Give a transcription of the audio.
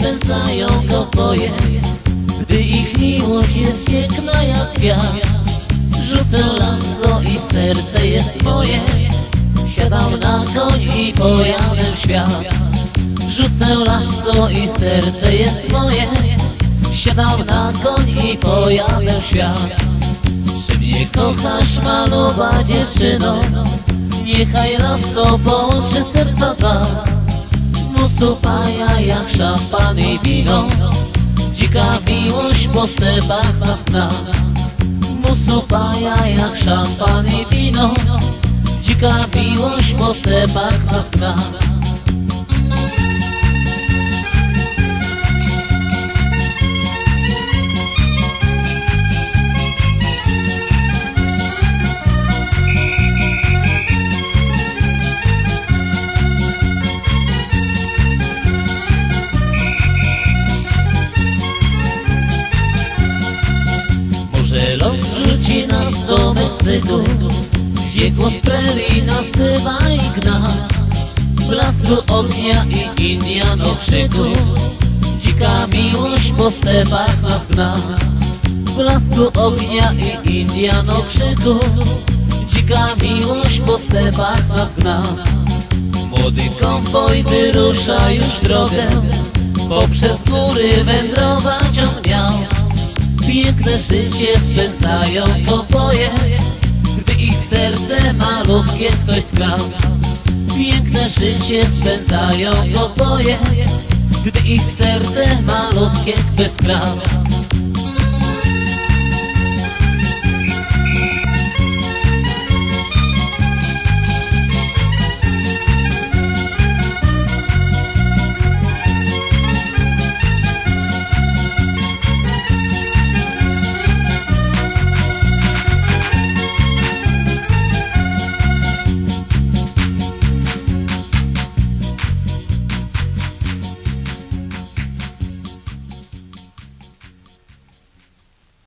spędzają kopoje Gdy ich miłość jest piękna jak kwiat Rzucę lasso i serce jest moje Siadam na koń i pojadę w świat. Rzucę lasso i serce jest moje Siadam na koń i pojadę w świat. Czy mnie kochasz malowa dziewczyno? Niechaj lasso połączy serca dwa Musu paja jak szampan i wino. Dzika miłość po stepach paja jak szampan i wino. Dzika miłość po stepach zna Może los rzuci nas do Meksyku Gdzie głos prerii nazywa i gna Blasku ognia i Indian okrzyku Dzika miłość po stepach nas gna Blasku ognia i Indian okrzyku Dzika miłość po stepach nas gna Młody konwoj wyrusza już drogę Poprzez góry wędrować on miał Piękne życie spędzają kopoje Gdy ich serce malutkie ktoś skrał Piękne życie spędzają kopoje Gdy ich serce malutkie ktoś skrał